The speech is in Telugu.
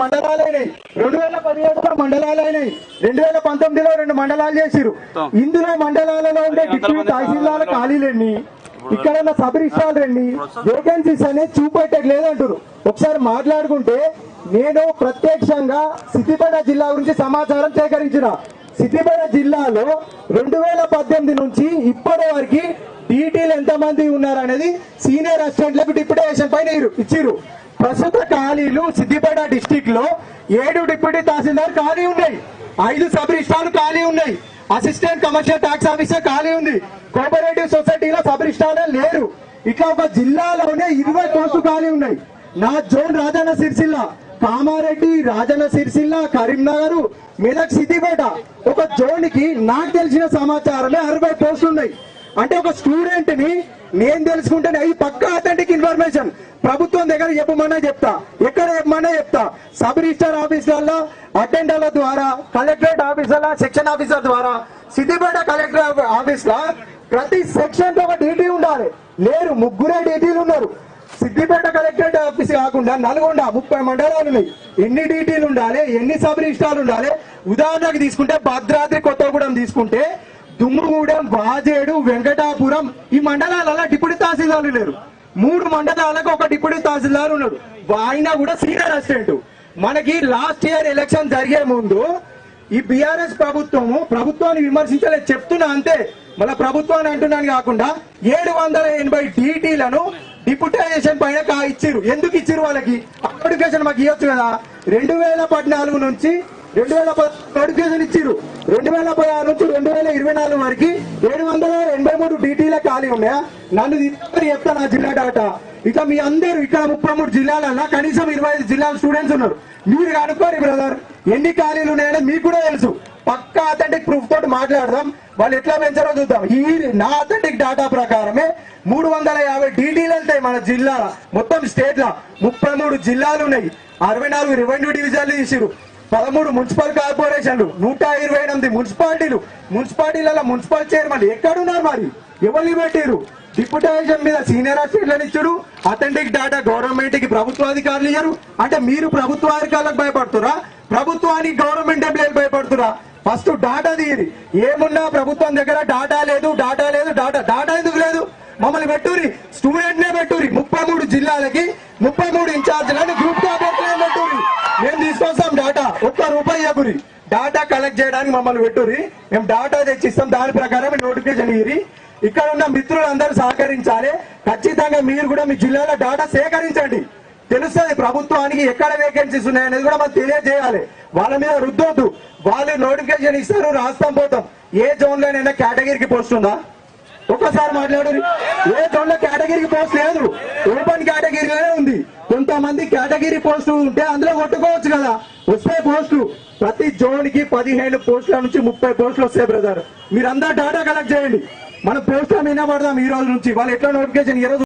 మండలాలైనాయి. రెండు వేల పదిహేడులో మండలాలైనాయి. రెండు వేల పంతొమ్మిదిలో రెండు మండలాలు చేసిరు ఇందులో మండలాలలో ఉండే డిప్యూటీ తహసీల్దార్ ఖాళీలన్నీ ఇక్కడ ఉన్న సబ్ రిజిస్ట్రార్ అండి వేకెన్సీస్ అనేది చూపెట్టక లేదంటారు ఒకసారి మాట్లాడుకుంటే నేను ప్రత్యక్షంగా సిద్దిపేట జిల్లా గురించి సమాచారం సేకరించిన. సిద్దిపేట జిల్లాలో రెండు వేల పద్దెనిమిది నుంచి ఇప్పటి వరకు డీటీలు ఎంతమంది ఉన్నారు అనేది సీనియర్ అసిస్టెంట్లకు డిప్యూటేషన్ పైన ఇచ్చిరు ప్రస్తుత ఖాళీలు సిద్దిపేట డిస్టిక్లో ఏడు డిప్యూటీ తహసీల్దార్ ఖాళీ ఉన్నాయి. ఐదు సబ్ రిజిస్టార్లు ఖాళీ ఉన్నాయి. అసిస్టెంట్ కమర్షియల్ ట్యాక్స్ ఆఫీసర్ ఖాళీ ఉంది. కోఆపరేటివ్ సొసైటీలో సబ్ రిజిస్ట్రార్ లేరు. ఇట్లా ఒక జిల్లాలోనే ఇరవై పోస్టు ఖాళీ ఉన్నాయి. నా జోన్ రాజన్న సిరిసిల్ల కామారెడ్డి రాజన్న సిరిసిల్ల కరీంనగర్ మెదక్ సిద్దిపేట. ఒక జోన్కి నాకు తెలిసిన సమాచారమే అరవై పోస్టులు ఉన్నాయి. అంటే ఒక స్టూడెంట్ని నేను తెలుసుకుంటే ఇది పక్కా అథెంటిక్ ఇన్ఫర్మేషన్ ప్రభుత్వం దగ్గర చెప్పమన్నా చెప్తా. ఎక్కడ చెప్పమన్నా చెప్తా. సబ్ రిజిస్టర్ ఆఫీసర్ల అటెండర్ల ద్వారా కలెక్టరేట్ ఆఫీసర్ల సెక్షన్ ఆఫీసర్ ద్వారా సిద్దిపేట కలెక్టర్ ఆఫీస్లో ప్రతి సెక్షన్ ఒక డీటీ ఉండాలి. లేరు ముగ్గురే డీటీలు ఉన్నారు. సిద్దిపేట కలెక్టరేట్ ఆఫీస్ కాకుండా నల్గొండ ముప్పై మండలాలు ఉన్నాయి. ఎన్ని డీటీలు ఉండాలి? ఎన్ని సబ్ రిజిస్టార్లు ఉండాలి? ఉదాహరణకు తీసుకుంటే భద్రాద్రి కొత్తగూడెం తీసుకుంటే దుమ్ముగూడెం వాజేడు వెంకటాపురం ఈ మండలాలలో డిప్యూటీ తహసీల్దార్లు లేరు. మూడు మండలాలకు ఒక డిప్యూటీ తహసీల్దార్ ఉన్నాడు. ఆయన కూడా సీనియర్ అసిస్టెంట్. మనకి లాస్ట్ ఇయర్ ఎలక్షన్ జరిగే ముందు ఈ బీఆర్ఎస్ ప్రభుత్వము ప్రభుత్వాన్ని విమర్శించలేదు. చెప్తున్నా అంతే. మళ్ళీ ప్రభుత్వాన్ని అంటున్నాను కాకుండా ఏడు వందల ఎనభై డీటీలను డిప్యూటైజేషన్ పైన కా- ఇచ్చిర్రు. ఎందుకు ఇచ్చిరు వాళ్ళకి? అప్లికేషన్ మాకు ఇవ్వచ్చు కదా. రెండు వేల పద్నాలుగు నుంచి రెండు వేల నోటిఫికేషన్ ఇచ్చిర్రు. రెండు వేల పదహారు నుంచి రెండు వేల ఇరవై నాలుగు వరకు ఏడు వందల ఎనభై మూడు డీటీల ఖాళీ ఉన్నాయా? నన్ను చెప్తా నా జిల్లా డాటా. ఇక మీ అందరూ ఇక్కడ ముప్పై మూడు జిల్లాలన్నా కనీసం ఇరవై ఐదు జిల్లాల స్టూడెంట్స్ ఉన్నారు. మీరు కనుక్కోరు బ్రదర్ ఎన్ని ఖాళీలు ఉన్నాయని మీకు కూడా తెలుసు. పక్కా అథెంటిక్ ప్రూఫ్ తోటి మాట్లాడదాం. వాళ్ళు ఎట్లా పెంచారో చూద్దాం. ఈ నా అథెంటిక్ డాటా ప్రకారమే మూడు వందల యాభై డీటీలు వెళ్తాయి మన జిల్లా మొత్తం స్టేట్ లా. ముప్పై మూడు జిల్లాలు ఉన్నాయి. అరవై నాలుగు రెవెన్యూ డివిజన్లు తీసిరు పదమూడు మున్సిపల్ కార్పొరేషన్లు నూట ఇరవై ఎనిమిది మున్సిపాలిటీలు. మున్సిపాలిటీలలో మున్సిపల్ చైర్మన్ ఎక్కడున్నారు మరి? ఎవరిని పెట్టారు డిప్యుటేషన్ మీద సీనియర్ అసిస్టెంట్లను ఇచ్చారు. అథెంటిక్ డేటా గవర్నమెంట్కి ప్రభుత్వ అధికారులు ఇయ్యరు. అంటే మీరు ప్రభుత్వ అధికారులకు భయపడుతురా ప్రభుత్వానికి గవర్నమెంట్ ఎంప్లాయీలు భయపడుతురా ఫస్ట్ డాటా తీయరి ఏమున్నా ప్రభుత్వం దగ్గర డాటా లేదు డాటా లేదు డాటా డాటా ఎందుకు లేదు? మమ్మల్ని పెట్టురి స్టూడెంట్ నే పెట్టురి ముప్పై మూడు జిల్లాలకి ముప్పై మూడు ఇన్ఛార్జీలను గ్రూప్గా పెట్టురి మేము తీసుకొస్తాం డాటా ఒక్క రూపాయి ఇవ్వకురి డాటా కలెక్ట్ చేయడానికి మమ్మల్ని పెట్టురి మేము డాటా తెచ్చిస్తాం. దాని ప్రకారం నోటిఫికేషన్ ఇరి ఇక్కడ ఉన్న మిత్రులందరూ సహకరించాలి. ఖచ్చితంగా మీరు కూడా మీ జిల్లాలో డాటా సేకరించండి. తెలుస్తుంది ప్రభుత్వానికి ఎక్కడ వేకెన్సీస్ ఉన్నాయనేది కూడా మనం తెలియజేయాలి. వాళ్ళ మీద రుద్దొద్దు. వాళ్ళు నోటిఫికేషన్ ఇస్తారు రాస్తాం పోతాం. ఏ జోన్ లోనైనా కేటగిరీకి పోస్ట్ ఉందా? ఒక్కసారి మాట్లాడు ఏ జోన్లో కేటగిరీ పోస్ట్ లేదు? ఓపెన్ కేటగిరీలోనే ఉంది. కొంతమంది కేటగిరీ పోస్ట్ ఉంటే అందులో కొట్టుకోవచ్చు కదా. వస్తే పోస్టులు. ప్రతి జోన్కి పదిహేను పోస్టుల నుంచి ముప్పై పోస్టులు వస్తాయి బ్రదర్ మీరందరూ డాటా కలెక్ట్ చేయండి. మన పోస్టుల మీద పడదాం ఈ రోజు నుంచి. వాళ్ళు ఎట్లా నోటిఫికేషన్ ఈ రోజు